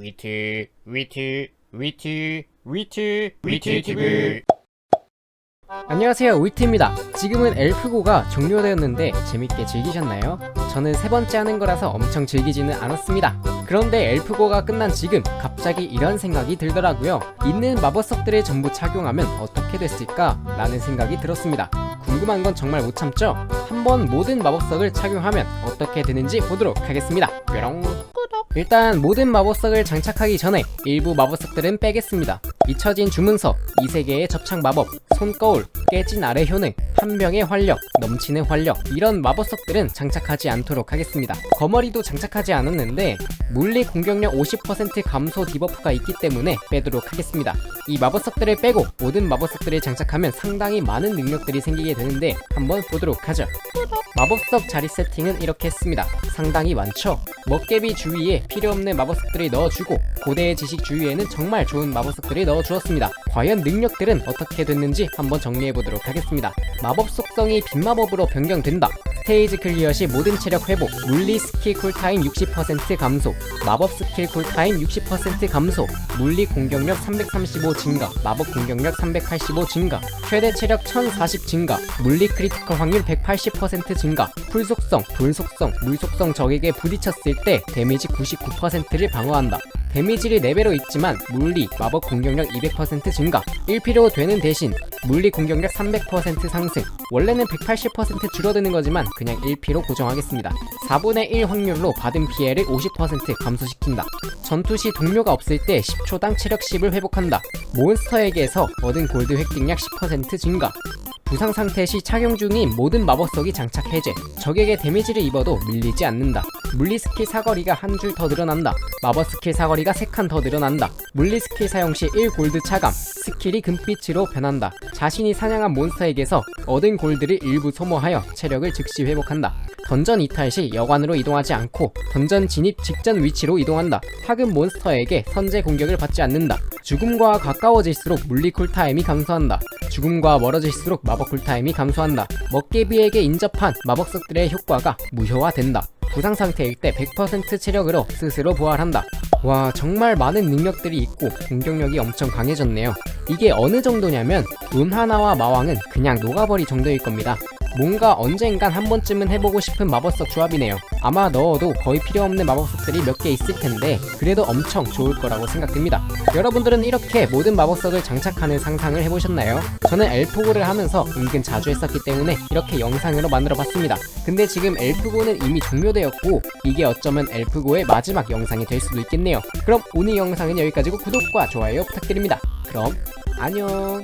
위트 위트 위트 위트 위트 TV. 안녕하세요 위트입니다. 지금은 엘프고가 종료되었는데 재밌게 즐기셨나요? 저는 세 번째 하는 거라서 엄청 즐기지는 않았습니다. 그런데 엘프고가 끝난 지금 갑자기 이런 생각이 들더라고요. 있는 마법석들을 전부 착용하면 어떻게 됐을까? 라는 생각이 들었습니다. 궁금한 건 정말 못 참죠? 한번 모든 마법석을 착용하면 어떻게 되는지 보도록 하겠습니다. 뾰롱 일단 모든 마법석을 장착하기 전에 일부 마법석들은 빼겠습니다. 잊혀진 주문석, 이 세계의 접착 마법, 손거울, 깨진 아래 효능, 한 병의 활력, 넘치는 활력 이런 마법석들은 장착하지 않도록 하겠습니다. 거머리도 장착하지 않았는데 물리 공격력 50% 감소 디버프가 있기 때문에 빼도록 하겠습니다. 이 마법석들을 빼고 모든 마법석들을 장착하면 상당히 많은 능력들이 생기게 되는데 한번 보도록 하죠. 마법석 자리 세팅은 이렇게 했습니다. 상당히 많죠? 먹개비 주위에 필요 없는 마법석들을 넣어주고 고대의 지식 주위에는 정말 좋은 마법석들을 넣어주었습니다. 과연 능력들은 어떻게 됐는지 한번 정리해보도록 하겠습니다. 마법 속성이 빈마법으로 변경된다. 스테이지 클리어 시 모든 체력 회복, 물리 스킬 쿨타임 60% 감소, 마법 스킬 쿨타임 60% 감소, 물리 공격력 335 증가, 마법 공격력 385 증가, 최대 체력 1040 증가, 물리 크리티컬 확률 180% 증가, 풀 속성, 돌 속성, 물 속성 적에게 부딪혔을 때 데미지 99%를 방어한다. 데미지를 4배로 있지만 물리, 마법 공격력 200% 증가. 1필요 되는 대신 물리 공격력 300% 상승. 원래는 180% 줄어드는 거지만 그냥 1피로 고정하겠습니다. 4분의 1 확률로 받은 피해를 50% 감소시킨다. 전투 시 동료가 없을 때 10초당 체력 10을 회복한다. 몬스터에게서 얻은 골드 획득량 10% 증가. 부상 상태 시 착용 중인 모든 마법석이 장착 해제. 적에게 데미지를 입어도 밀리지 않는다. 물리 스킬 사거리가 한 줄 더 늘어난다. 마법 스킬 사거리가 3칸 더 늘어난다. 물리 스킬 사용 시 1골드 차감. 스킬이 금빛으로 변한다. 자신이 사냥한 몬스터에게서 얻은 골드를 일부 소모하여 체력을 즉시 회복한다. 던전 이탈 시 여관으로 이동하지 않고 던전 진입 직전 위치로 이동한다. 하급 몬스터에게 선제 공격을 받지 않는다. 죽음과 가까워질수록 물리 쿨타임이 감소한다. 죽음과 멀어질수록 마법 쿨타임이 감소한다. 먹개비에게 인접한 마법석들의 효과가 무효화된다. 부상 상태일 때 100% 체력으로 스스로 부활한다. 와 정말 많은 능력들이 있고 공격력이 엄청 강해졌네요. 이게 어느 정도냐면 운 하나와 마왕은 그냥 녹아버리 정도일 겁니다. 뭔가 언젠간 한 번쯤은 해보고 싶은 마법석 조합이네요. 아마 넣어도 거의 필요 없는 마법석들이 몇 개 있을 텐데 그래도 엄청 좋을 거라고 생각됩니다. 여러분들은 이렇게 모든 마법석을 장착하는 상상을 해보셨나요? 저는 엘프고를 하면서 은근 자주 했었기 때문에 이렇게 영상으로 만들어봤습니다. 근데 지금 엘프고는 이미 종료되었고 이게 어쩌면 엘프고의 마지막 영상이 될 수도 있겠네요. 그럼 오늘 영상은 여기까지고 구독과 좋아요 부탁드립니다. 그럼 안녕.